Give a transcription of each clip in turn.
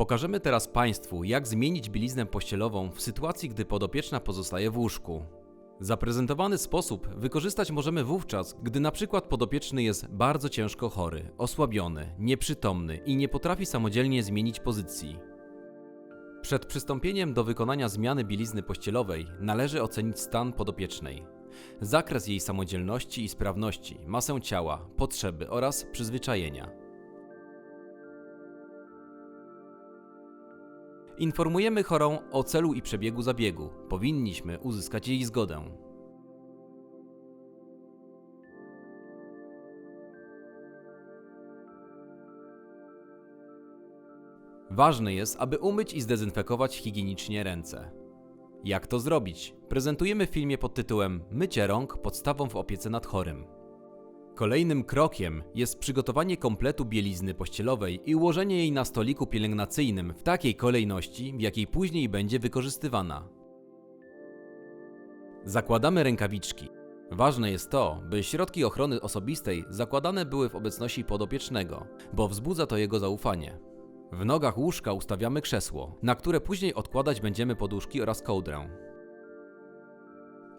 Pokażemy teraz Państwu, jak zmienić bieliznę pościelową w sytuacji, gdy podopieczna pozostaje w łóżku. Zaprezentowany sposób wykorzystać możemy wówczas, gdy na przykład podopieczny jest bardzo ciężko chory, osłabiony, nieprzytomny i nie potrafi samodzielnie zmienić pozycji. Przed przystąpieniem do wykonania zmiany bielizny pościelowej należy ocenić stan podopiecznej. Zakres jej samodzielności i sprawności, masę ciała, potrzeby oraz przyzwyczajenia. Informujemy chorą o celu i przebiegu zabiegu. Powinniśmy uzyskać jej zgodę. Ważne jest, aby umyć i zdezynfekować higienicznie ręce. Jak to zrobić? Prezentujemy w filmie pod tytułem Mycie rąk podstawą w opiece nad chorym. Kolejnym krokiem jest przygotowanie kompletu bielizny pościelowej i ułożenie jej na stoliku pielęgnacyjnym w takiej kolejności, w jakiej później będzie wykorzystywana. Zakładamy rękawiczki. Ważne jest to, by środki ochrony osobistej zakładane były w obecności podopiecznego, bo wzbudza to jego zaufanie. W nogach łóżka ustawiamy krzesło, na które później odkładać będziemy poduszki oraz kołdrę.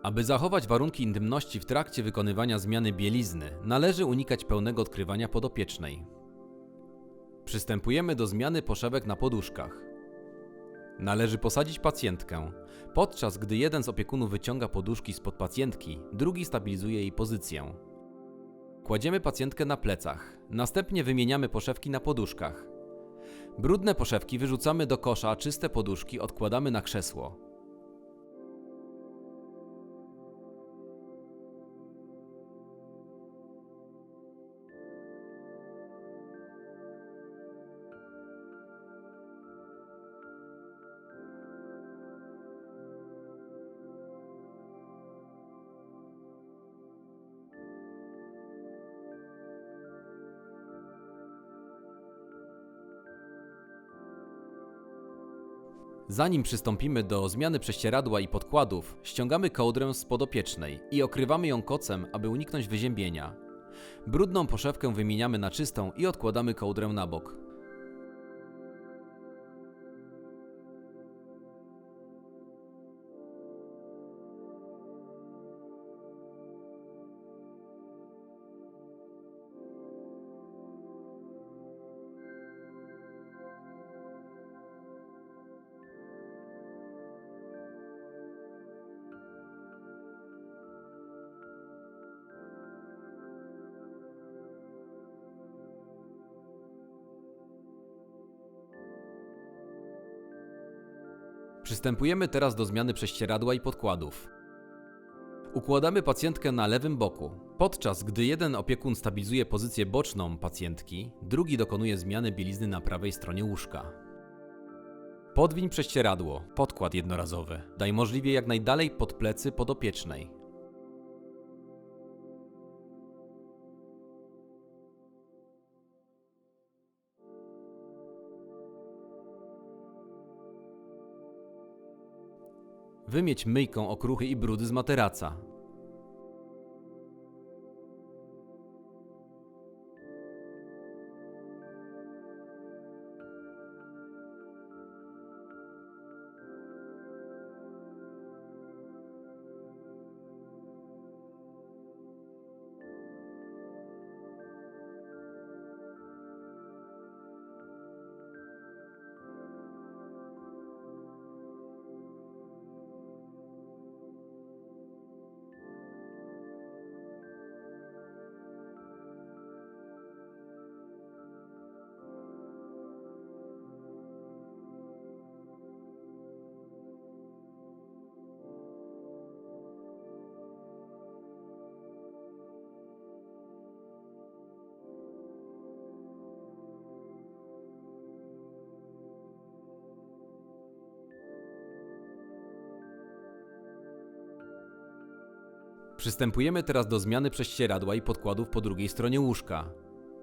Aby zachować warunki intymności w trakcie wykonywania zmiany bielizny, należy unikać pełnego odkrywania podopiecznej. Przystępujemy do zmiany poszewek na poduszkach. Należy posadzić pacjentkę. Podczas gdy jeden z opiekunów wyciąga poduszki spod pacjentki, drugi stabilizuje jej pozycję. Kładziemy pacjentkę na plecach, następnie wymieniamy poszewki na poduszkach. Brudne poszewki wyrzucamy do kosza, a czyste poduszki odkładamy na krzesło. Zanim przystąpimy do zmiany prześcieradła i podkładów, ściągamy kołdrę z podopiecznej i okrywamy ją kocem, aby uniknąć wyziębienia. Brudną poszewkę wymieniamy na czystą i odkładamy kołdrę na bok. Przystępujemy teraz do zmiany prześcieradła i podkładów. Układamy pacjentkę na lewym boku. Podczas gdy jeden opiekun stabilizuje pozycję boczną pacjentki, drugi dokonuje zmiany bielizny na prawej stronie łóżka. Podwiń prześcieradło, podkład jednorazowy. Daj możliwie jak najdalej pod plecy podopiecznej. Wymieć myjką okruchy i brudy z materaca. Przystępujemy teraz do zmiany prześcieradła i podkładów po drugiej stronie łóżka.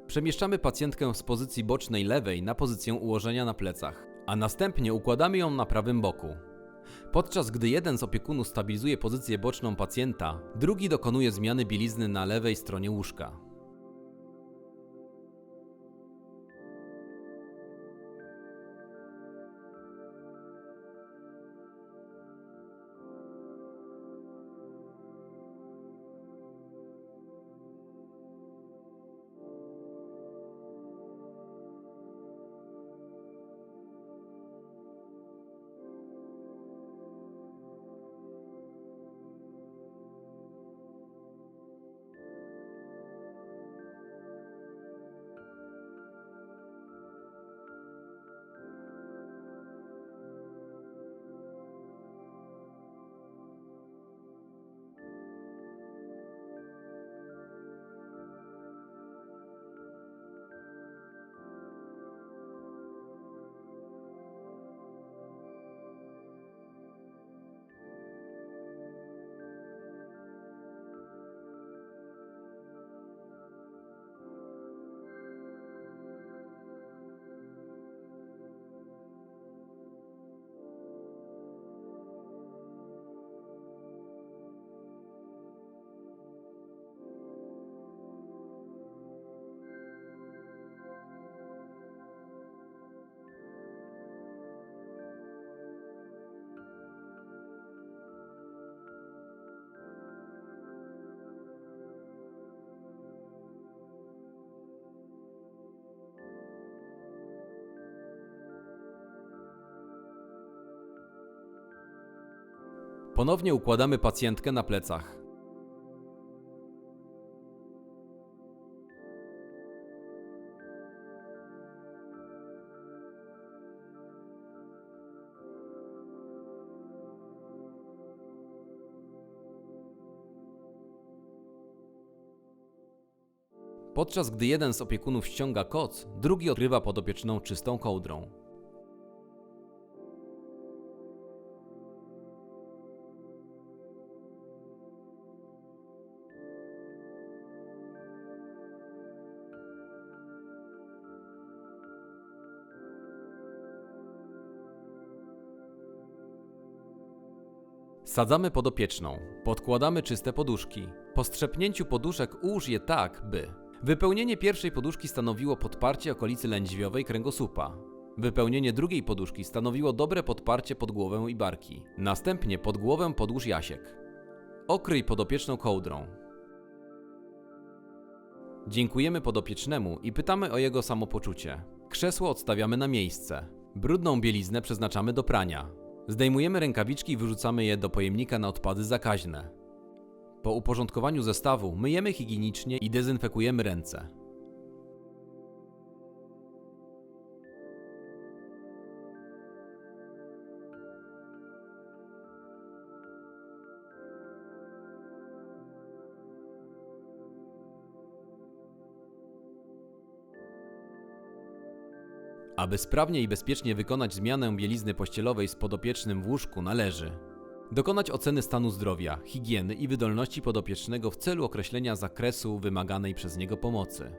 Przemieszczamy pacjentkę z pozycji bocznej lewej na pozycję ułożenia na plecach, a następnie układamy ją na prawym boku. Podczas gdy jeden z opiekunów stabilizuje pozycję boczną pacjenta, drugi dokonuje zmiany bielizny na lewej stronie łóżka. Ponownie układamy pacjentkę na plecach. Podczas gdy jeden z opiekunów ściąga koc, drugi odkrywa podopieczną czystą kołdrą. Sadzamy podopieczną, podkładamy czyste poduszki. Po strzepnięciu poduszek ułóż je tak, by wypełnienie pierwszej poduszki stanowiło podparcie okolicy lędźwiowej kręgosłupa. Wypełnienie drugiej poduszki stanowiło dobre podparcie pod głowę i barki. Następnie pod głowę podłóż jasiek. Okryj podopieczną kołdrą. Dziękujemy podopiecznemu i pytamy o jego samopoczucie. Krzesło odstawiamy na miejsce. Brudną bieliznę przeznaczamy do prania. Zdejmujemy rękawiczki i wyrzucamy je do pojemnika na odpady zakaźne. Po uporządkowaniu zestawu myjemy higienicznie i dezynfekujemy ręce. Aby sprawnie i bezpiecznie wykonać zmianę bielizny pościelowej z podopiecznym w łóżku należy dokonać oceny stanu zdrowia, higieny i wydolności podopiecznego w celu określenia zakresu wymaganej przez niego pomocy.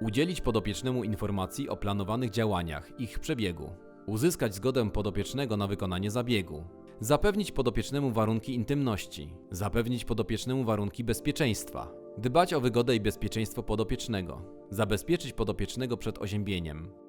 Udzielić podopiecznemu informacji o planowanych działaniach, ich przebiegu. Uzyskać zgodę podopiecznego na wykonanie zabiegu. Zapewnić podopiecznemu warunki intymności. Zapewnić podopiecznemu warunki bezpieczeństwa. Dbać o wygodę i bezpieczeństwo podopiecznego. Zabezpieczyć podopiecznego przed oziębieniem.